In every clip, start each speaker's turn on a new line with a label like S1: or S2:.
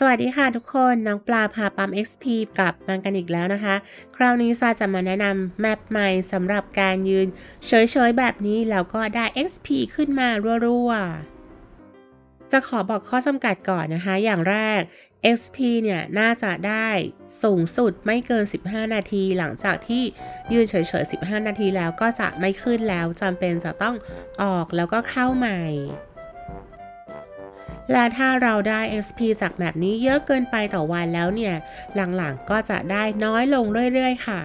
S1: สวัสดีค่ะทุกคน น้องปลาพาปั๊ม XP กลับมากันอีกแล้วนะคะ คราวนี้ซาจะมาแนะนำแมปใหม่สำหรับการยืนเฉยๆแบบนี้ แล้วก็ได้ XP ขึ้นมารัวๆ จะขอบอกข้อจำกัดก่อนนะคะ อย่างแรก XP เนี่ย น่าจะได้สูงสุดไม่เกิน 15 นาที หลังจากที่ยืนเฉยๆ 15 นาทีแล้วก็จะไม่ขึ้นแล้วจำเป็นจะต้องออกแล้วก็เข้าใหม่ และถ้าเราได้ XP จากแบบนี้เยอะเกินไปต่อวันแล้วเนี่ย หลังๆก็จะได้น้อยลงเรื่อยๆค่ะ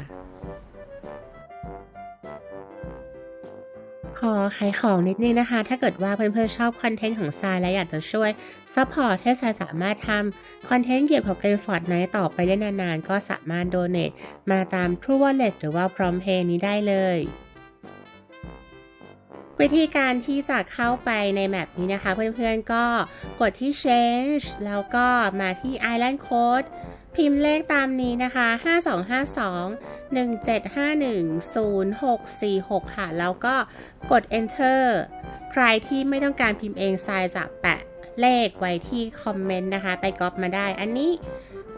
S1: ขอขายของนิดนึงนะคะ ถ้าเกิดว่าเพื่อนๆชอบคอนเทนต์ของทรายและอยากจะช่วยซัพพอร์ตให้ทรายสามารถทำคอนเทนต์เกี่ยวกับเกมฟอร์ดไนต่อไปได้นานๆ ก็สามารถโดเน a มาตาม True Wallet หรือว่า PromptPay นี้ได้เลย วิธีการที่จะเข้าไปในแมปนี้นะคะ เพื่อนๆก็กดที่ change แล้วก็มาที่ island code พิมพ์เลขตามนี้นะคะ 5252 1751 0646 ค่ะ แล้วก็กด enter ใครที่ไม่ต้องการพิมพ์เองทรายจะแปะเลขไว้ที่คอมเมนต์นะคะ ไปก๊อปมาได้ อันนี้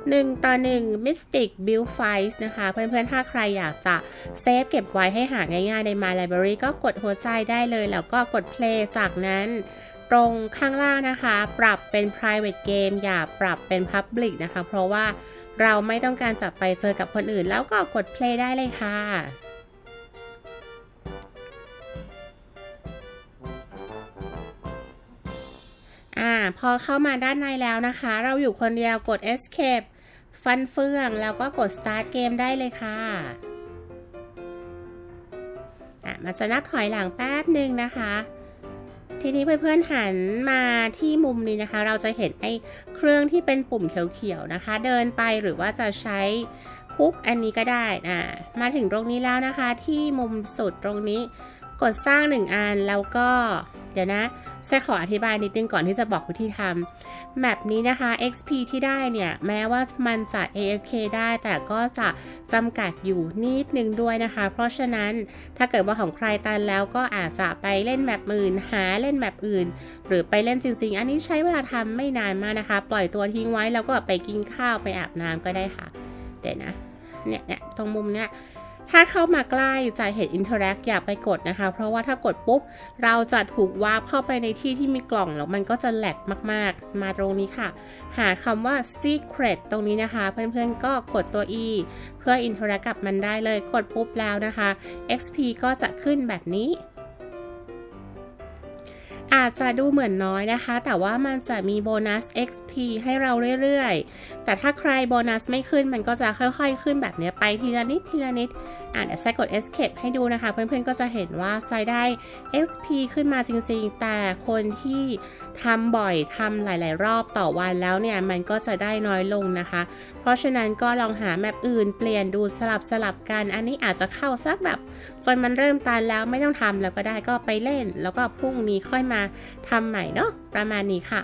S1: 1 ต่อ 1 Mystic Build Files นะคะ เพื่อนๆ ถ้าใครอยากจะเซฟเก็บไว้ให้หาง่ายๆ ใน My Library ก็กดหัวใจได้เลย แล้วก็กด Play จากนั้นตรงข้างล่างนะคะ ปรับเป็น private game อย่าปรับเป็น public นะคะ เพราะว่าเราไม่ต้องการจะไปเจอกับคนอื่น แล้วก็กด play ได้เลยค่ะ พอเข้ามาด้านในแล้วนะคะ เราอยู่คนเดียวกด escape ฟันเฟือง แล้วก็กด start game ได้เลยค่ะอะมันจะนับถอยหลังแป๊บหนึ่งนะคะ ทีนี้เพื่อนๆหันมาที่มุมนี้นะคะ เราจะเห็นไอ้เครื่องที่เป็นปุ่มเขียวๆนะคะ เดินไปหรือว่าจะใช้คุกอันนี้ก็ได้นะมาถึงตรงนี้แล้วนะคะ ที่มุมสุดตรงนี้กดสร้างหนึ่งอันแล้วก็ เดี๋ยวนะใช่ขออธิบายนิดนึงก่อนที่จะบอกวิธีทำแมปนี้นะคะ XP ที่ได้เนี่ย แม้ว่ามันจะ AFK ได้แต่ก็จะจำกัดอยู่นิดนึงด้วยนะคะ เพราะฉะนั้นถ้าเกิดว่าของใครตันแล้วก็อาจจะไปเล่นแมปอื่น หาเล่นแมปอื่น หรือไปเล่นจริงๆ อันนี้ใช้เวลาทำไม่นานมากนะคะ ปล่อยตัวทิ้งไว้แล้วก็ไปกินข้าวไปอาบน้ำก็ได้ค่ะ เดี๋ยวนะเนี่ยเนี่ยตรงมุมเนี้ย ถ้าเข้ามาใกล้จะเห็นอินเทอร์แอย่าไปกดนะคะ เพราะว่าถ้ากดปุ๊บ เราจะถูกวาร์ปเข้าไปในที่ที่มีกล่องแล้วมันก็จะแหลกมากๆ มาตรงนี้ค่ะ หาคำว่า Secret ตรงนี้นะคะ เพื่อนๆก็กดตัว E เพื่ออินเทอร์แอคกับมันได้เลยกดปุ๊บแล้วนะคะ XP ก็จะขึ้นแบบนี้ อาจจะดูเหมือนน้อยนะคะ แต่ว่ามันจะมีโบนัส XP ให้เราเรื่อยๆ แต่ถ้าใครโบนัสไม่ขึ้นมันก็จะค่อยๆ ขึ้นแบบนี้ไปทีละนิดทีละนิด อะเดี๋ยวไซกด escape ให้ดูนะคะ เพื่อนๆ ก็จะเห็นว่าไซได้ XP ขึ้นมาจริงๆ แต่คนที่ทำบ่อยทำหลายๆ รอบต่อวันแล้วเนี่ย มันก็จะได้น้อยลงนะคะ เพราะฉะนั้นก็ลองหาแมปอื่นเปลี่ยนดูสลับสลับกัน อันนี้อาจจะเข้าสักแบบจนมันเริ่มตันแล้วไม่ต้องทำแล้วก็ได้ก็ไปเล่น แล้วก็พรุ่งนี้ค่อยมามาทำใหม่เนาะประมาณนี้ค่ะ